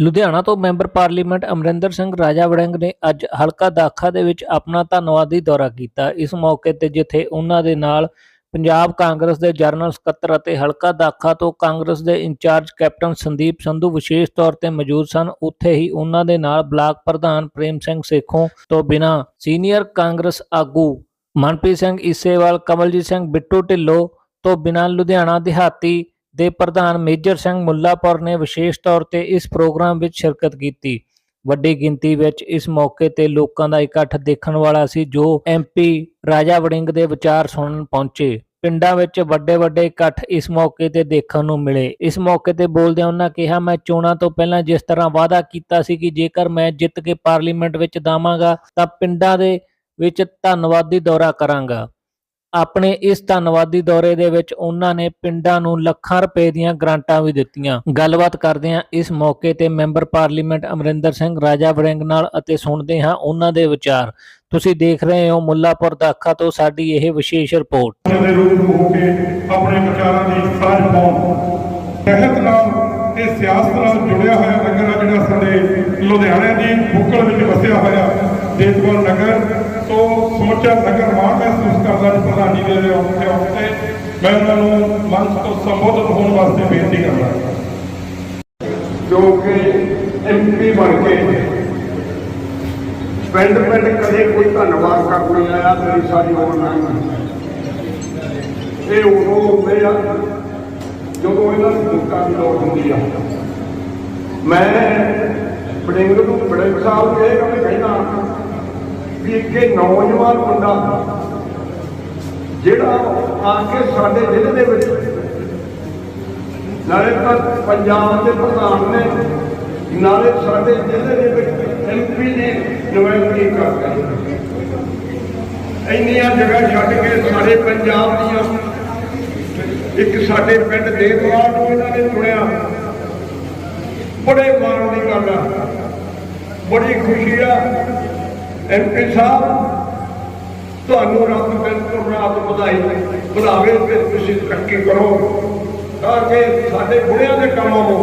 ਲੁਧਿਆਣਾ ਤੋਂ member parliament Amarinder Singh Raja Warring ਨੇ ਅੱਜ ਹਲਕਾ ਦਾਖਾ ਦੇ ਵਿੱਚ ਆਪਣਾ ਧੰਨਵਾਦੀ ਦੌਰਾ ਕੀਤਾ। ਇਸ ਮੌਕੇ ਤੇ ਜਿੱਥੇ ਉਹਨਾਂ ਦੇ ਨਾਲ ਪੰਜਾਬ ਕਾਂਗਰਸ ਦੇ ਜਨਰਲ ਸਕੱਤਰ ਅਤੇ ਹਲਕਾ ਦਾਖਾ ਤੋਂ ਕਾਂਗਰਸ ਦੇ ਇੰਚਾਰਜ ਕੈਪਟਨ ਸੰਦੀਪ ਸੰਧੂ ਵਿਸ਼ੇਸ਼ ਤੌਰ ਤੇ ਮੌਜੂਦ ਸਨ, ਉੱਥੇ ਹੀ ਉਹਨਾਂ ਦੇ ਨਾਲ ਬਲਾਕ ਪ੍ਰਧਾਨ ਪ੍ਰੇਮ ਸਿੰਘ ਸੇਖੋਂ ਤੋਂ ਬਿਨਾਂ ਸੀਨੀਅਰ ਕਾਂਗਰਸ ਆਗੂ ਮਨਪ੍ਰੀਤ ਸਿੰਘ ਈਸੇਵਾਲ, ਕਮਲਜੀਤ ਸਿੰਘ ਬਿੱਟੂ ਢਿੱਲੋਂ ਤੋਂ ਬਿਨਾਂ ਲੁਧਿਆਣਾ ਦਿਹਾਤੀ ਦੇ ਪ੍ਰਧਾਨ ਮੇਜਰ ਸਿੰਘ ਮੁੱਲਾਪੁਰ ਨੇ ਵਿਸ਼ੇਸ਼ ਤੌਰ ਤੇ ਇਸ ਪ੍ਰੋਗਰਾਮ ਵਿੱਚ ਸ਼ਿਰਕਤ ਕੀਤੀ। ਵੱਡੀ ਗਿਣਤੀ ਵਿੱਚ ਇਸ ਮੌਕੇ ਤੇ ਲੋਕਾਂ ਦਾ ਇਕੱਠ ਦੇਖਣ ਵਾਲਾ ਸੀ, ਜੋ ਐਮਪੀ ਰਾਜਾ ਵੜਿੰਗ ਦੇ ਵਿਚਾਰ ਸੁਣਨ ਪਹੁੰਚੇ। ਪਿੰਡਾਂ ਵਿੱਚ ਵੱਡੇ ਵੱਡੇ ਇਕੱਠ ਇਸ ਮੌਕੇ ਤੇ ਦੇਖਣ ਨੂੰ ਮਿਲੇ। ਇਸ ਮੌਕੇ ਤੇ ਬੋਲਦਿਆਂ ਉਹਨਾਂ ਕਿਹਾ, ਮੈਂ ਚੋਣਾਂ ਤੋਂ ਪਹਿਲਾਂ ਜਿਸ ਤਰ੍ਹਾਂ ਵਾਅਦਾ ਕੀਤਾ ਸੀ ਕਿ ਜੇਕਰ ਮੈਂ ਜਿੱਤ ਕੇ ਪਾਰਲੀਮੈਂਟ ਵਿੱਚ ਦਾਵਾਂਗਾ ਤਾਂ ਪਿੰਡਾਂ ਦੇ ਵਿੱਚ ਧੰਨਵਾਦੀ ਦੌਰਾ ਕਰਾਂਗਾ। ਆਪਣੇ ਇਸ ਧੰਨਵਾਦੀ ਦੌਰੇ ਦੇ ਵਿੱਚ ਉਹਨਾਂ ਨੇ ਪਿੰਡਾਂ ਨੂੰ ਲੱਖਾਂ ਰੁਪਏ ਦੀਆਂ ਗ੍ਰਾਂਟਾਂ ਵੀ ਦਿੱਤੀਆਂ। ਗੱਲਬਾਤ ਕਰਦੇ ਹਾਂ ਇਸ ਮੌਕੇ ਤੇ ਮੈਂਬਰ ਪਾਰਲੀਮੈਂਟ ਅਮਰਿੰਦਰ ਸਿੰਘ, ਰਾਜਾ ਵੜਿੰਗ ਨਾਲ ਅਤੇ ਸੁਣਦੇ ਹਾਂ ਉਹਨਾਂ ਦੇ ਵਿਚਾਰ। ਤੁਸੀਂ ਦੇਖ ਰਹੇ ਹੋ ਮੁੱਲਾਪੁਰ ਦਾਖਾ ਤੋਂ ਸਾਡੀ ਇਹ ਵਿਸ਼ੇਸ਼ ਰਿਪੋਰਟ। ਦੇ ਰੂਪ ਹੋ ਕੇ ਆਪਣੇ ਵਿਚਾਰਾਂ ਦੀ ਸਾਂਝ ਪਾਉਣ। ਸਿਹਤ ਨਾਲ ਤੇ ਸਿਆਸਤ ਨਾਲ ਜੁੜਿਆ ਹੋਇਆ ਨਗਰ ਆ ਜਿਹੜਾ ਸਾਡੇ ਲੁਧਿਆਣੇ ਦੀ ਬੁੱਕਲ ਵਿੱਚ ਵਸਿਆ ਹੋਇਆ ਦੇਤਵਾਲ ਨਗਰ, ਤੋਂ ਸਮੁੱਚਾ ਨਗਰ ਮਾਣ ਮਹਿਸੂਸ ਕਰਦਾ ਜੀ ਪ੍ਰਧਾਨ ਜੀ ਦੇ ਉੱਤੇ ਮੈਂ ਉਹਨਾਂ ਨੂੰ ਮੰਚ ਤੋਂ ਸੰਬੋਧਿਤ ਹੋਣ ਵਾਸਤੇ ਬੇਨਤੀ ਕਰਦਾ ਕਿਉਂਕਿ ਐਮਪੀ ਬਣ ਕੇ ਪਿੰਡ ਪਿੰਡ ਕਦੇ ਕੋਈ ਧੰਨਵਾਦ ਕਰਨ ਨਹੀਂ ਆਇਆ, ਮੇਰੀ ਸਾਰੀ ਉਮਰ ਨਹੀਂ ਇਹ ਉਦੋਂ ਹੁੰਦੇ ਆ ਜਦੋਂ ਇਹਨਾਂ ਨੂੰ ਲੋਕਾਂ ਦੀ ਲੋੜ ਹੁੰਦੀ ਆ। ਮੈਂ ਬੜਿੰਗ ਨੂੰ ਬੜੇ ਸਾਹਿਬ ਇਹ ਗੱਲ ਕਹਿਣਾ ਵੀ ਇੱਕ ਨੌਜਵਾਨ ਮੁੰਡਾ ਜਿਹੜਾ ਆ ਕੇ ਸਾਡੇ ਜ਼ਿਲ੍ਹੇ ਦੇ ਵਿੱਚ ਨਾਲੇ ਤਾਂ ਪੰਜਾਬ ਦੇ ਪ੍ਰਧਾਨ ਨੇ, ਨਾਲੇ ਸਾਡੇ ਜ਼ਿਲ੍ਹੇ ਦੇ ਵਿੱਚ ਐਮਪੀ ਦੀ ਨੁਮਾਇੰਦਗੀ ਕਰਦਾ ਇੰਨੀਆਂ ਜਗ੍ਹਾ ਛੱਡ ਕੇ ਸਾਡੇ ਪੰਜਾਬ ਦੀਆਂ ਇੱਕ ਸਾਡੇ ਪਿੰਡ ਦੇਵਵਾਲ ਨੂੰ ਇਹਨਾਂ ਨੇ ਚੁਣਿਆ। ਬੜੇ ਮਾਣ ਦੀ ਗੱਲ ਆ। ਬੜੀ ਖੁਸ਼ੀ ਆ। ਐਮਪੀ ਸਾਹਿਬ ਤੁਹਾਨੂੰ ਰੱਬ ਬਿਲਕੁਲ ਰਾਤ ਵਧਾਈ ਵਧਾਵੇ ਤੇ ਤੁਸੀਂ ਤਰੱਕੀ ਕਰੋ, ਤਾਂ ਕਿ ਸਾਡੇ ਬੁੜਿਆਂ ਦੇ ਕੰਮ ਆਵੋ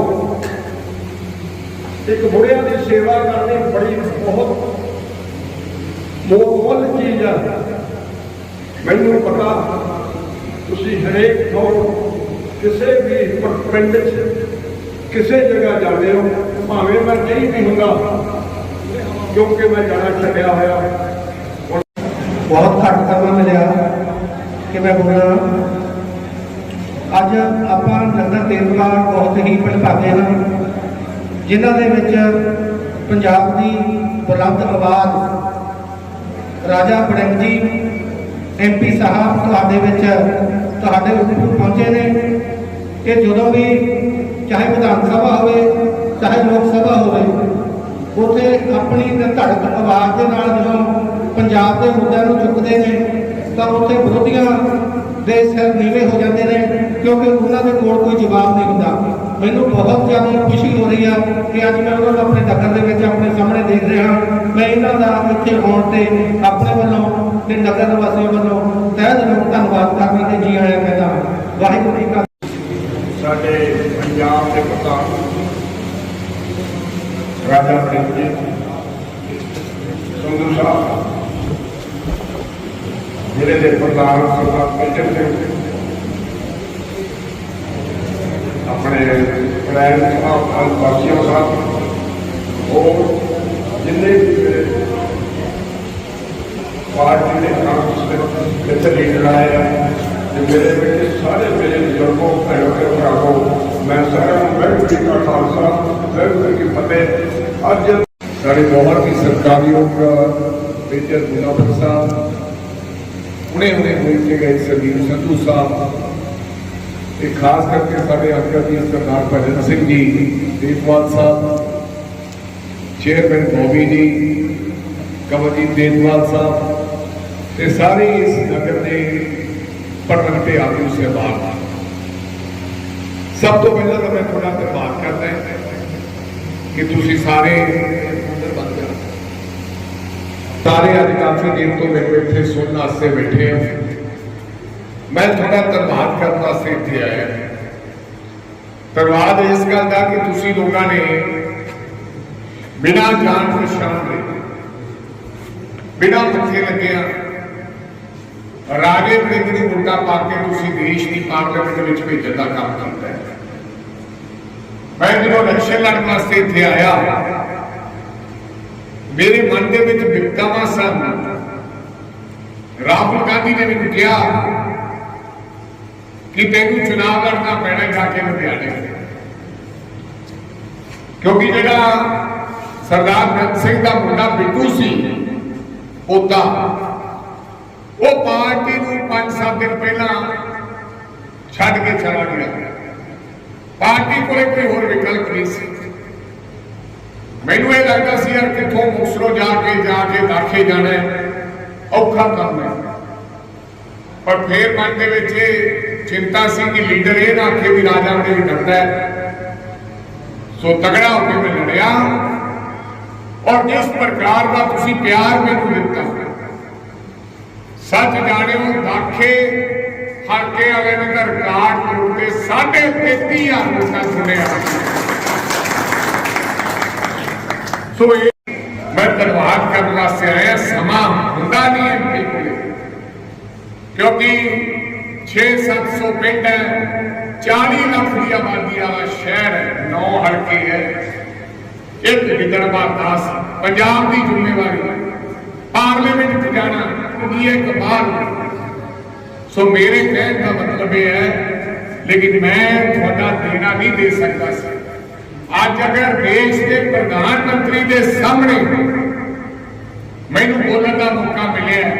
ਇੱਕ ਬੁੜਿਆਂ ਦੀ ਸੇਵਾ ਕਰਨੀ ਬੜੀ ਬਹੁਤ ਮੁੱਲ ਚੀਜ਼ ਆ। ਮੈਨੂੰ ਪਤਾ ਤੁਸੀਂ ਹਰੇਕ ਤੋਂ ਕਿਸੇ ਵੀ ਪਿੰਡ 'ਚ ਕਿਸੇ ਜਗ੍ਹਾ ਜਾਂਦੇ ਹੋ, ਭਾਵੇਂ ਮੈਂ ਨਹੀਂ ਵੀ ਹੁੰਦਾ, ਕਿਉਂਕਿ ਮੈਂ ਜਾਣਾ ਛੱਡਿਆ ਹੋਇਆ। ਬਹੁਤ ਘੱਟ ਕਰਨਾ ਮਿਲਿਆ ਕਿ ਮੈਂ ਬੋਲਾਂ ਅੱਜ ਆਪਾਂ ਨੰਦਰ ਦੇਵਤਾ ਬਹੁਤ ਹੀ ਭਲਭਾਗੇ ਹਨ ਜਿਨ੍ਹਾਂ ਦੇ ਵਿੱਚ ਪੰਜਾਬ ਦੀ ਬੁਲੰਦ ਆਵਾਜ਼, ਰਾਜਾ ਬੜਿੰਗ ਜੀ ਐਮਪੀ ਸਾਹਿਬ ਤੁਹਾਡੇ ਵਿੱਚ ਤੁਹਾਡੇ ਉੱਪਰ ਪਹੁੰਚੇ ਨੇ ਕਿ ਜਦੋਂ ਵੀ ਚਾਹੇ ਵਿਧਾਨ ਸਭਾ ਹੋਵੇ, ਚਾਹੇ ਲੋਕ ਸਭਾ ਹੋਵੇ, ਉੱਥੇ ਆਪਣੀ ਧੜਕ ਆਵਾਜ਼ ਦੇ ਨਾਲ ਜਦੋਂ ਪੰਜਾਬ ਦੇ ਮੁੱਦਿਆਂ ਨੂੰ ਚੁੱਕਦੇ ਨੇ, ਤਾਂ ਉੱਥੇ ਵਿਰੋਧੀਆਂ ਦੇ ਸਿਰ ਨੀਵੇਂ ਹੋ ਜਾਂਦੇ ਨੇ, ਕਿਉਂਕਿ ਉਹਨਾਂ ਦੇ ਕੋਲ ਕੋਈ ਜਵਾਬ ਨਹੀਂ ਹੁੰਦਾ। ਮੈਨੂੰ ਬਹੁਤ ਜ਼ਿਆਦਾ ਖੁਸ਼ੀ ਹੋ ਰਹੀ ਆ ਕਿ ਅੱਜ ਮੈਂ ਉਹਨਾਂ ਨੂੰ ਆਪਣੇ ਨਗਰ ਦੇ ਵਿੱਚ ਆਪਣੇ ਸਾਹਮਣੇ ਦੇਖ ਰਿਹਾ ਮੈਂ ਇਹਨਾਂ ਦਾ ਇੱਥੇ ਆਉਣ ਤੇ ਆਪਣੇ ਵੱਲੋਂ ਤੇ ਨਗਰ ਵਾਸੀਆਂ ਵੱਲੋਂ ਤਹਿ ਦਿਲੋਂ ਧੰਨਵਾਦ ਕਰਦਾ ਤੇ ਜੀ ਆਇਆਂ ਕਹਿੰਦਾ ਵਾਹਿਗੁਰੂ ਜੀ ਕਾ ਸਾਡੇ ਪੰਜਾਬ ਦੇ ਪ੍ਰਧਾਨ ਰਾਜਾ ਵੜਿੰਗ ਜੀ, ਸੰਧੂ ਸਾਹਿਬ। ਜ਼ਿਲ੍ਹੇ ਦੇ ਪ੍ਰਧਾਨ ਸਰਦਾਰ ਮੇਜਰ ਸਿੰਘ ਆਪਣੇ ਪ੍ਰੈਮ ਸਾਹਿਬ ਨਾਲ ਵਾਸੀਆਂ ਸਾਹਿਬ ਉਹ ਜਿੰਨੇ ਵੀ ਮੇਰੇ ਪਾਰਟੀ ਦੇ ਕਾਂਗਰਸ ਦੇ ਇੱਥੇ ਲੀਡਰ ਆਏ ਆ ਤੇ ਮੇਰੇ ਬੇਟੇ ਸਾਰੇ ਮੇਰੇ ਬਜ਼ੁਰਗੋਂ ਭੈਣੋਂ ਤੇ ਭਰਾਵੋ ਮੈਂ ਸਾਰਿਆਂ ਨੂੰ ਵਾਹਿਗੁਰੂ ਜੀ ਕਾ ਖਾਲਸਾ ਵਾਹਿਗੁਰੂ ਜੀ ਕੀ ਫਤਿਹ ਅੱਜ ਸਾਡੇ ਬਹੁਤ ਹੀ ਸਰਕਾਰੀਯੋਗ ਮੇਜਰ ਮੁਨਾਫਰ ਸਾਹਿਬ ਹੁਣੇ ਹੁਣੇ ਹੋਏ ਸੀਗੇ ਸਰਦੀਪ ਸੰਧੂ ਸਾਹਿਬ ਤੇ ਖਾਸ ਕਰਕੇ ਸਾਡੇ ਹਲਕਾ ਦੀ ਸਰਦਾਰ ਭਜਨ ਸਿੰਘ ਜੀ ਦੇਵਵਾਲ ਸਾਹਿਬ ਚੇਅਰਮੈਨ ਬੋਬੀ ਜੀ ਕਮਲਜੀਤ ਦੇਵਵਾਲ ਸਾਹਿਬ ਤੇ ਸਾਰੇ ਇਸ ਨਗਰ ਦੇ ਪਰਮਨੈਂਟ ਆਗੂ ਸਹਿਬਾਨ ਸਭ ਤੋਂ ਪਹਿਲਾਂ ਤਾਂ ਮੈਂ ਤੁਹਾਡਾ ਧੰਨਵਾਦ ਕਰਦਾ ਹਾਂ ਕਿ ਤੁਸੀਂ ਸਾਰੇ ਸਾਰੇ ਅੱਜ ਕਾਫੀ ਦਿਨ ਤੋਂ ਮੈਨੂੰ ਇੱਥੇ ਸੁਣਨ ਵਾਸਤੇ ਬੈਠੇ ਹੋ ਮੈਂ ਤੁਹਾਡਾ ਧੰਨਵਾਦ ਕਰਨ ਵਾਸਤੇ ਇੱਥੇ ਆਇਆ। ਧੰਨਵਾਦ ਇਸ ਗੱਲ ਦਾ ਕਿ ਤੁਸੀਂ ਲੋਕਾਂ ਨੇ ਬਿਨਾਂ ਜਾਣ ਪਛਾਣ ਦੇ, ਬਿਨਾਂ ਮੱਥੇ ਲੱਗਿਆ ਰਾਜੇ ਵੜਿੰਗ ਨੂੰ ਵੋਟਾਂ ਪਾ ਕੇ ਤੁਸੀਂ ਦੇਸ਼ ਦੀ ਪਾਰਲੀਮੈਂਟ ਵਿੱਚ ਭੇਜਣ ਦਾ ਕੰਮ ਕੀਤਾ ਹੈ। ਮੈਂ ਜਦੋਂ ਇਲੈਕਸ਼ਨ ਲੜਨ ਵਾਸਤੇ ਇੱਥੇ ਆਇਆ ਮੇਰੇ ਮਨ ਦੇ ਵਿੱਚ ਵਿਕਟਾਵਾਂ ਸਨ। ਰਾਹੁਲ ਗਾਂਧੀ ਨੇ ਮੈਨੂੰ ਕਿਹਾ ਕਿ ਤੈਨੂੰ ਚੁਣਾਵ ਲੜਨਾ ਪੈਣਾ ਜਾ ਕੇ ਲੁਧਿਆਣੇ। ਕਿਉਂਕਿ ਜਿਹੜਾ ਸਰਦਾਰ ਬੇਅੰਤ ਸਿੰਘ ਦਾ ਮੁੰਡਾ ਬਿੱਟੂ ਸੀ ਉਹਦਾ ਉਹ ਪਾਰਟੀ ਨੂੰ 5-7 ਦਿਨ ਪਹਿਲਾਂ ਛੱਡ ਕੇ ਚਲਾ ਗਿਆ। ਪਾਰਟੀ ਕੋਲੇ ਕੋਈ ਹੋਰ ਵਿਕਲਪ ਨਹੀਂ ਸੀ। ਮੈਨੂੰ ਇਹ ਲੱਗਦਾ ਸੀ ਯਾਰ ਕਿੱਥੋਂ ਮੁਕਸਰੋ ਜਾ ਕੇ ਜਾ ਕੇ ਦਾਖੇ ਜਾਣਾ ਔਖਾ ਕੰਮ ਹੈ। ਪਰ ਫੇਰ ਮਨ ਦੇ ਵਿੱਚ ਚਿੰਤਾ ਸੀ ਕਿ ਲੀਡਰ ਇਹ ਨਾ ਆਖੇ ਵੀ ਰਾਜਾ ਮੇਰੇ ਡਰਦਾ ਹੈ। ਸੋ ਤਗੜਾ ਹੋ ਕੇ ਮੈਂ ਲੜਿਆ। ਔਰ ਜਿਸ ਪ੍ਰਕਾਰ ਦਾ ਤੁਸੀਂ ਪਿਆਰ ਮੈਨੂੰ ਦਿੱਤਾ, ਸੱਚ ਜਾਣਿਓ, ਦਾਖੇ ਹਲਕੇ ਵਾਲੇ ਨੇ ਤਾਂ ਰਿਕਾਰਡ ਤੋੜਦੇ ਸਾਢੇ 33000 ਵੋਟਾਂ ਸੁਣਿਆ। ਸੋ ਇਹ ਮੈਂ ਧੰਨਵਾਦ ਕਰਨ ਵਾਸਤੇ ਆਇਆ ਸਮਾਂ ਹੁੰਦਾ ਨਹੀਂ ਐਮਪੀ ਕੋਲੇ ਕਿਉਂਕਿ 6-700 ਪਿੰਡ ਹੈ 40 ਲੱਖ ਦੀ ਆਬਾਦੀ ਵਾਲਾ ਸ਼ਹਿਰ ਹੈ ਨੌ ਹਲਕੇ ਹੈ ਇੱਕ ਵਿਦਰਭਾ 10 ਪੰਜਾਬ ਦੀ ਜ਼ਿੰਮੇਵਾਰੀ ਪਾਰਲੀਮੈਂਟ 'ਚ ਜਾਣਾ ਉਹਦੀ ਇੱਕ ਬਾਹਰ ਸੋ ਮੇਰੇ ਕਹਿਣ ਦਾ ਮਤਲਬ ਇਹ ਹੈ ਲੇਕਿਨ ਮੈਂ ਤੁਹਾਡਾ ਦੇਣਾ ਨਹੀਂ ਦੇ ਸਕਦਾ ਸੀ ਅੱਜ ਅਗਰ ਦੇਸ਼ ਦੇ ਪ੍ਰਧਾਨ ਮੰਤਰੀ ਦੇ ਸਾਹਮਣੇ ਮੈਨੂੰ ਬੋਲਣ ਦਾ ਮੌਕਾ ਮਿਲਿਆ